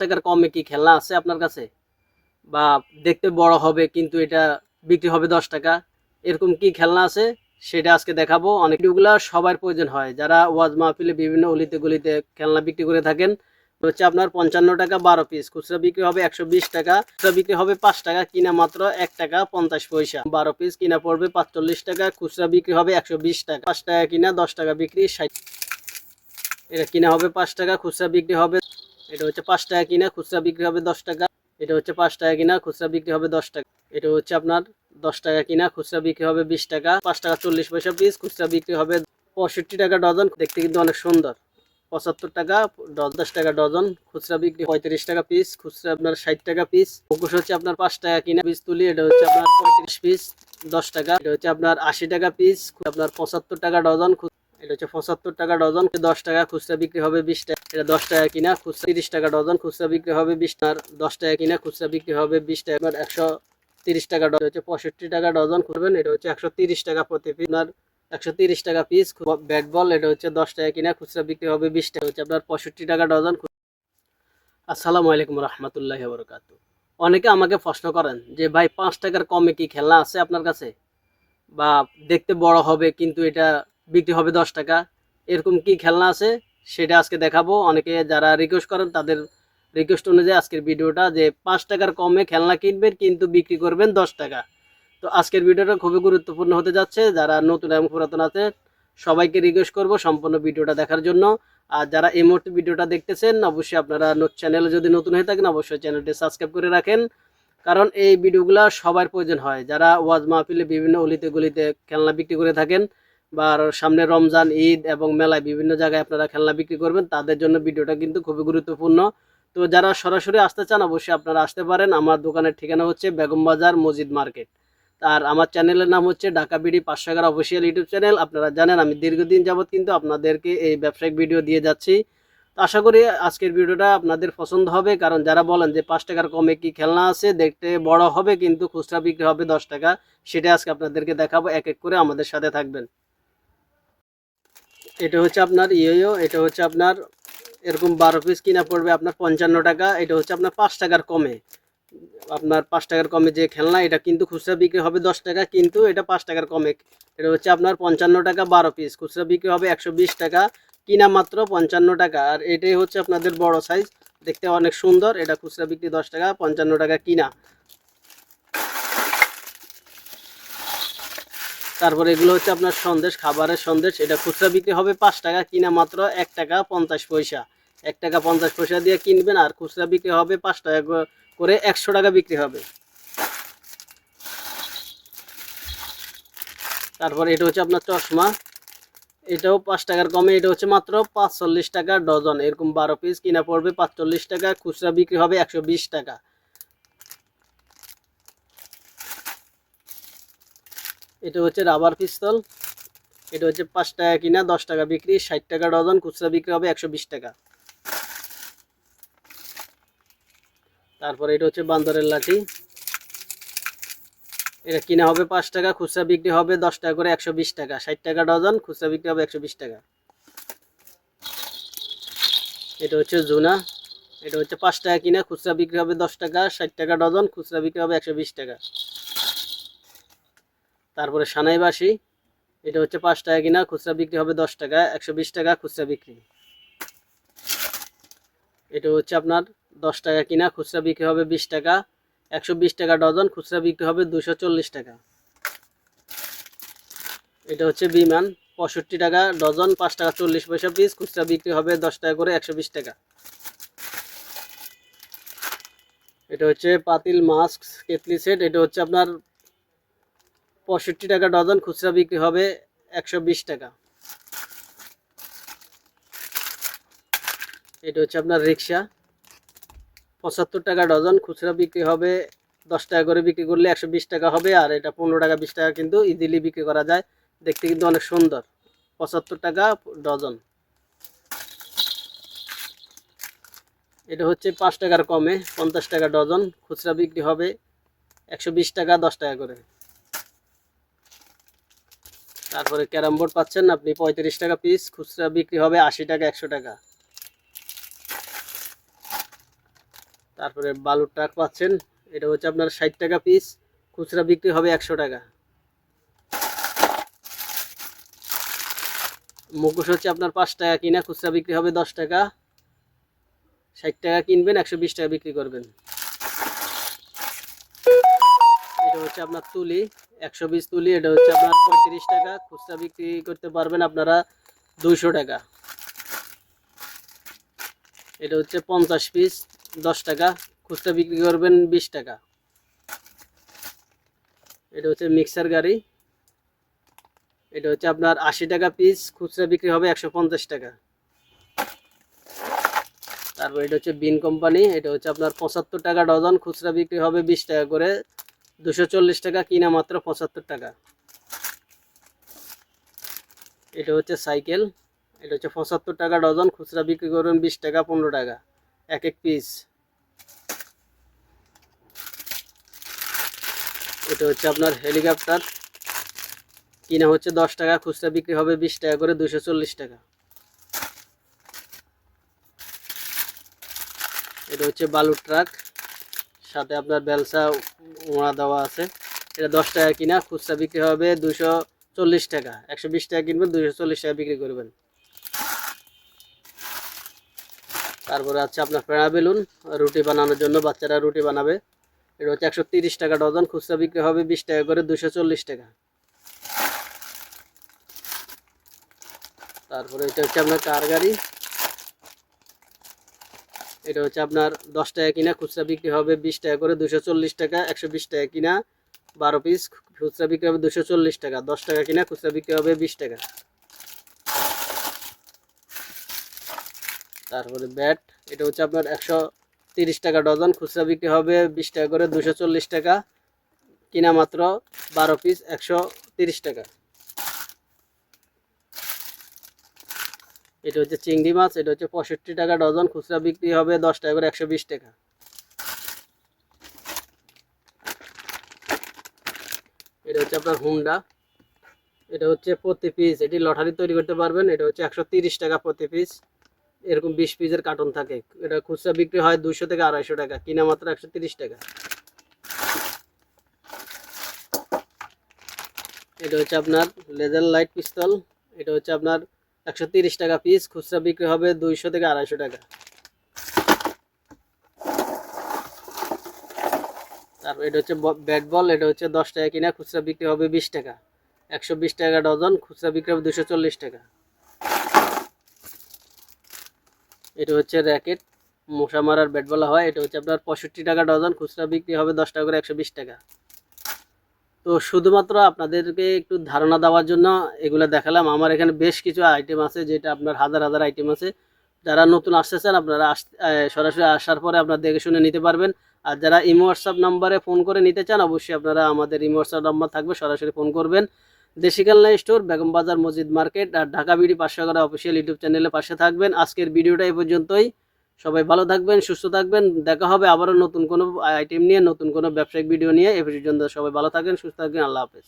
টাকার কমে কি খেলনা আছে আপনার কাছে? বা দেখতে বড় হবে কিন্তু এটা বিক্রি হবে দশ টাকা। এরকম কি খেলনা আছে? সেটা আজকে দেখাবো। অনেক ভিডিওগুলো সবার প্রয়োজন হয়। যারা ওয়াজ মাহফিলে বিভিন্ন অলিতে গলিতে খেলনা বিক্রি করে থাকেন হচ্ছে আপনার পঞ্চান্ন টাকা বারো পিস খুচরা বিক্রি হবে একশো বিশ টাকা, খুচরা বিক্রি হবে পাঁচ টাকা, কিনা মাত্র এক টাকা পঞ্চাশ পয়সা। বারো পিস কিনা পড়বে পাঁচচল্লিশ টাকা, খুচরা বিক্রি হবে একশো বিশ টাকা। পাঁচ টাকা কিনা দশ টাকা বিক্রি, ষাট এটা কিনা হবে পাঁচ টাকা, খুচরা বিক্রি হবে এটা হচ্ছে পাঁচ টাকা কিনা, খুচরা বিক্রি হবে দশ টাকা। এটা হচ্ছে পাঁচ টাকা কিনা, খুচরা বিক্রি হবে দশ টাকা। এটা হচ্ছে আপনার দশ টাকা কিনা, খুচরা বিক্রি হবে বিশ টাকা। পাঁচ টাকা চল্লিশ পয়সা পিস খুচরা বিক্রি হবে পঁয়ষট্টি টাকা ডজন। দেখতে কিন্তু অনেক সুন্দর। পঁচাত্তর টাকা দশ টাকা ডজন। খুচরা বিক্রি পঁয়ত্রিশ টাকা পিস খুচরা আপনার ষাট টাকা পিস মুখোশ হচ্ছে আপনার পাঁচ টাকা কিনা পিস তুলি, এটা হচ্ছে আপনার পঁয়ত্রিশ পিস দশ টাকা। এটা হচ্ছে আপনার আশি টাকা পিস আপনার পঁচাত্তর টাকা ডজন। এটা হচ্ছে পঁচাত্তর টাকা ডজন, দশ টাকা, খুচরা বিক্রি হবে বিশ টাকা। এটা দশ টাকা কিনা, খুচরা তিরিশ টাকা ডজন, খুচরা বিক্রি হবে বিশ টাকার দশ টাকা কিনা, খুচরা বিক্রি হবে বিশ টাকা। একশো তিরিশ টাকা ডজন হচ্ছে পঁয়ষট্টি টাকা ডজন করবেন এটা হচ্ছে একশো তিরিশ টাকা প্রতি পিস আপনার একশো তিরিশ টাকা পিস ব্যাট বল, এটা হচ্ছে দশ টাকা কিনা, খুচরা বিক্রি হবে বিশ টাকা। হচ্ছে আপনার পঁয়ষট্টি টাকা ডজন আসসালামু আলাইকুম রহমতুল্লাহ বরকাত অনেকে আমাকে প্রশ্ন করেন যে, ভাই, পাঁচ টাকার কমে কি খেলনা আছে আপনার কাছে? বা, দেখতে বড় হবে, কিন্তু এটা বিক্রি হবে দশ টাকা। এরকম কি খেলনা আছে? সেটা আজকে দেখাবো। অনেকে যারা রিকোয়েস্ট করেন, তাদের রিকোয়েস্ট অনুযায়ী আজকের ভিডিওটা যে পাঁচ টাকার কমে খেলনা কিনবেন, কিন্তু বিক্রি করবেন দশ টাকা। তো আজকের ভিডিওটা খুবই গুরুত্বপূর্ণ হতে যাচ্ছে। যারা নতুন এবং পুরাতন আছে সবাইকে রিকোয়েস্ট করব সম্পূর্ণ ভিডিওটা দেখার জন্য। আর যারা এই মুহূর্তে ভিডিওটা দেখতেছেন, অবশ্যই আপনারা চ্যানেলে যদি নতুন হয়ে থাকেন, অবশ্যই চ্যানেলটি সাবস্ক্রাইব করে রাখেন। কারণ এই ভিডিওগুলো সবার প্রয়োজন হয়। যারা ওয়াজ মাহফিলে বিভিন্ন অলিতে গলিতে খেলনা বিক্রি করে থাকেন বা সামনে রমজান, ঈদ এবং মেলায় বিভিন্ন জায়গায় আপনারা খেলনা বিক্রি করবেন, তাদের জন্য ভিডিওটা কিন্তু খুবই গুরুত্বপূর্ণ। তো যারা সরাসরি আসতে চান, অবশ্যই আপনারা আসতে পারেন। আমার দোকানের ঠিকানা হচ্ছে বেগম বাজার মসজিদ মার্কেট। আর আমার চ্যানেলের নাম হচ্ছে ঢাকা বিডি পাঁচশো এগারো অফিসিয়াল ইউটিউব চ্যানেল। আপনারা জানেন, আমি দীর্ঘদিন যাবৎ কিন্তু আপনাদেরকে এই ব্যবসায়িক ভিডিও দিয়ে যাচ্ছি। তো আশা করি আজকের ভিডিওটা আপনাদের পছন্দ হবে, কারণ যারা বলেন যে পাঁচ টাকার কমে কি খেলনা আছে, দেখতে বড় হবে কিন্তু খুচরা বিক্রি হবে দশ টাকা সেটা আজকে আপনাদেরকে দেখাবো। এক এক করে আমাদের সাথে থাকবেন। এটা হচ্ছে আপনার ইয়ো এটা হচ্ছে আপনার এরকম বারো পিস কিনা পড়বে আপনার পঞ্চান্ন টাকা, এটা হচ্ছে আপনার পাঁচ টাকার কমে। আপনার পাঁচ টাকার কমে যে খেলনা, এটা কিন্তু খুচরা বিক্রি হবে দশ টাকা, কিন্তু এটা পাঁচ টাকার কমে। এটা হচ্ছে আপনার পঞ্চান্ন টাকা বারো পিস খুচরা বিক্রি হবে একশো বিশ টাকা, কিনা মাত্র পঞ্চান্ন টাকা। আর এটাই হচ্ছে আপনাদের বড় সাইজ দেখতে অনেক সুন্দর, এটা খুচরা বিক্রি দশ টাকা, পঞ্চান্ন টাকা কিনা। তারপরে এগুলো হচ্ছে আপনার সন্দেশ, খাবারের সন্দেশ। এটা খুচরা বিক্রি হবে পাঁচ টাকা, কিনা মাত্র এক টাকা পঞ্চাশ পয়সা। এক টাকা পঞ্চাশ পয়সা দিয়ে কিনবেন আর খুচরা বিক্রি হবে পাঁচ টাকা করে একশো টাকা বিক্রি হবে। তারপর এটা হচ্ছে আপনার চশমা। এটাও পাঁচ টাকার কমে, এটা হচ্ছে মাত্র পাঁচচল্লিশ টাকা ডজন। এরকম বারো পিস কিনা পড়বে পাঁচচল্লিশ টাকা, খুচরা বিক্রি হবে একশো বিশ টাকা। এটা হচ্ছে রাবার পিস্তল এটা হচ্ছে পাঁচ টাকা কিনা, দশ টাকা বিক্রি, ষাট টাকা ডজন, খুচরা বিক্রি হবে একশো বিশ টাকা। তারপরে এটা হচ্ছে বান্দরের লাঠি। এটা কিনা হবে পাঁচ টাকা, খুচরা বিক্রি হবে দশ টাকা করে একশো বিশ টাকা, ষাট টাকা ডজন, খুচরা বিক্রি হবে একশো বিশ টাকা। এটা হচ্ছে জুনা। এটা হচ্ছে পাঁচ টাকা কিনা, খুচরা বিক্রি হবে দশ টাকা, ষাট টাকা ডজন, খুচরা বিক্রি হবে একশো বিশ টাকা। তারপরে সানাই বাসি, এটা হচ্ছে পাঁচ টাকা কিনা, খুচরা বিক্রি হবে দশ টাকা, একশো বিশ টাকা খুচরা বিক্রি। এটা হচ্ছে আপনার দশ টাকা কিনা, খুচরা বিক্রি হবে বিশ টাকা, একশো বিশ টাকা ডজন, খুচরা বিক্রি হবে দুশো চল্লিশ টাকা। এটা হচ্ছে বিমান, পঁয়ষট্টি টাকা ডজন, পাঁচ টাকা চল্লিশ পয়সা পিস খুচরা বিক্রি হবে দশ টাকা করে একশো বিশ টাকা। এটা হচ্ছে পাতিল মাস্ক, কেটলি সেট, এটা হচ্ছে আপনার পঁয়ষট্টি টাকা ডজন, খুচরা বিক্রি হবে একশো বিশ টাকা। এটা হচ্ছে আপনার রিক্সা। পঁচাত্তর টাকা ডজন, খুচরা বিক্রি হবে, দশ টাকা করে বিক্রি করলে একশো বিশ টাকা হবে, আর এটা পনেরো টাকা, বিশ টাকা কিন্তু ইজিলি বিক্রি করা যায়। দেখতে কিন্তু অনেক সুন্দর, পঁচাত্তর টাকা ডজন। এটা হচ্ছে পাঁচ টাকার কমে, পঞ্চাশ টাকা ডজন, খুচরা বিক্রি হবে একশো বিশ টাকা, দশ টাকা করে। তারপরে ক্যারাম বোর্ড পাচ্ছেন আপনি পঁয়ত্রিশ টাকা পিস খুচরা বিক্রি হবে আশি টাকা, একশো টাকা। তারপরে বালুর ট্রাক পাচ্ছেন, এটা হচ্ছে আপনার ষাট টাকা পিস খুচরা বিক্রি হবে একশো টাকা। মুখোশ হচ্ছে আপনার পাঁচ টাকা কিনা, খুচরা বিক্রি হবে দশ টাকা। ষাট টাকা কিনবেন, একশো বিশ টাকা বিক্রি করবেন। হচ্ছে আপনার তুলি, একশো বিশ তুলি, এটা হচ্ছে আপনার পঁয়ত্রিশ টাকা। খুচরা বিক্রি করতে পারবেন আপনারা দুইশো টাকা। এটা হচ্ছে পঞ্চাশ পিস, দশ টাকা। খুচরা বিক্রি করবেন বিশ টাকা। এটা হচ্ছে মিক্সার গাড়ি। এটা হচ্ছে আপনার আশি টাকা পিস, খুচরা বিক্রি হবে একশো পঞ্চাশ টাকা। তারপর এটা হচ্ছে বিন কোম্পানি, এটা হচ্ছে আপনার পঁচাত্তর টাকা ডজন, খুচরা বিক্রি হবে বিশ টাকা করে। দুশো চল্লিশ টাকা, কিনা মাত্র পঁচাত্তর টাকা। এটা হচ্ছে সাইকেল, এটা হচ্ছে পঁচাত্তর টাকা ডজন, খুচরা বিক্রি করবেন বিশ টাকা, পনেরো টাকা, এক এক পিস। এটা হচ্ছে আপনার হেলিকপ্টার, কিনা হচ্ছে দশ টাকা, খুচরা বিক্রি হবে বিশ টাকা করে দুশো চল্লিশ টাকা। এটা হচ্ছে বালুর ট্রাক সাথে আপনার বেলসা ওড়া দেওয়া আছে। এটা দশ টাকা কিনা, খুচরা বিক্রি হবে দুশো চল্লিশ টাকা। একশো বিশ টাকা কিনবেন দুশো চল্লিশ টাকা বিক্রি করবেন। তারপরে আছে আপনার পেড়া বেলুন, রুটি বানানোর জন্য বাচ্চারা রুটি বানাবে। এটা হচ্ছে একশো তিরিশ টাকা ডজন, খুচরা বিক্রি হবে বিশ টাকা করে দুশো চল্লিশ টাকা। তারপরে এটা হচ্ছে আপনার কার গাড়ি এটা হচ্ছে আপনার দশ টাকা কিনা, খুচরা বিক্রি হবে বিশ টাকা করে দুশো চল্লিশ টাকা, একশো বিশ টাকা কিনা, বারো পিস খুচরা বিক্রি হবে দুশো চল্লিশ টাকা, দশ টাকা কিনা, খুচরা বিক্রি হবে বিশ টাকা। তারপরে ব্যাট, এটা হচ্ছে আপনার একশো তিরিশ টাকা ডজন, খুচরা বিক্রি হবে বিশ টাকা করে দুশো চল্লিশ টাকা, কিনা মাত্র বারো পিস একশো তিরিশ টাকা। এটা হচ্ছে চিংড়ি মাছ, এটা হচ্ছে পঁয়ষট্টি টাকা ডজন, খুচরা বিক্রি হবে দশ টাকা করে একশো বিশ টাকা। এটা হচ্ছে আপনার হুন্ডা, এটা হচ্ছে প্রতি পিস এটি লটারি তৈরি করতে পারবেন, এটা হচ্ছে একশো টাকা প্রতি পিস এরকম বিশ পিসের কার্টন থাকে। এটা খুচরা বিক্রি হয় দুশো থেকে আড়াইশো টাকা, কিনা মাত্র একশো টাকা। এটা হচ্ছে আপনার লেজার লাইট পিস্তল, এটা হচ্ছে আপনার একশো তিরিশ টাকা পিস খুচরা বিক্রি হবে দুইশো থেকে আড়াইশো টাকা। তারপর এটা হচ্ছে ব্যাট বল এটা হচ্ছে দশ টাকা কিনা, খুচরা বিক্রি হবে বিশ টাকা। একশো বিশ টাকা ডজন, খুচরা বিক্রি হবে দুশো চল্লিশ টাকা। এটা হচ্ছে র্যাকেট মশা মারার ব্যাট বলা হয়, এটা হচ্ছে আপনার পঁয়ষট্টি টাকা ডজন, খুচরা বিক্রি হবে দশ টাকা করে একশো বিশ টাকা। তো শুধুমাত্র আপনাদেরকে একটু ধারণা দেওয়ার জন্য এগুলো দেখালাম। আমার এখানে বেশ কিছু আইটেম আছে যেটা আপনার হাজার হাজার আইটেম আছে। যারা নতুন আসতেছেন, আপনারা আস সরাসরি আসার পরে আপনারা দেখে শুনে নিতে পারবেন। আর যারা ইমো হোয়াটসঅ্যাপ নাম্বারে ফোন করে নিতে চান, অবশ্যই আপনারা আমাদের ইমো হোয়াটসঅ্যাপ নাম্বার থাকবে, সরাসরি ফোন করবেন। দেশি কালনা স্টোর, বেগম বাজার মসজিদ মার্কেট, আর ঢাকা বিডি পাঁচশো অফিসিয়াল ইউটিউব চ্যানেলে পাশে থাকবেন। আজকের ভিডিওটা এই পর্যন্তই। সবাই ভালো থাকবেন, সুস্থ থাকবেন। দেখা হবে আবারও নতুন কোনো আইটেম নিয়ে, নতুন কোনো ব্যবসায়িক ভিডিও নিয়ে। এ পর্যন্ত সবাই ভালো থাকেন, সুস্থ থাকবেন আল্লাহ হাফেজ।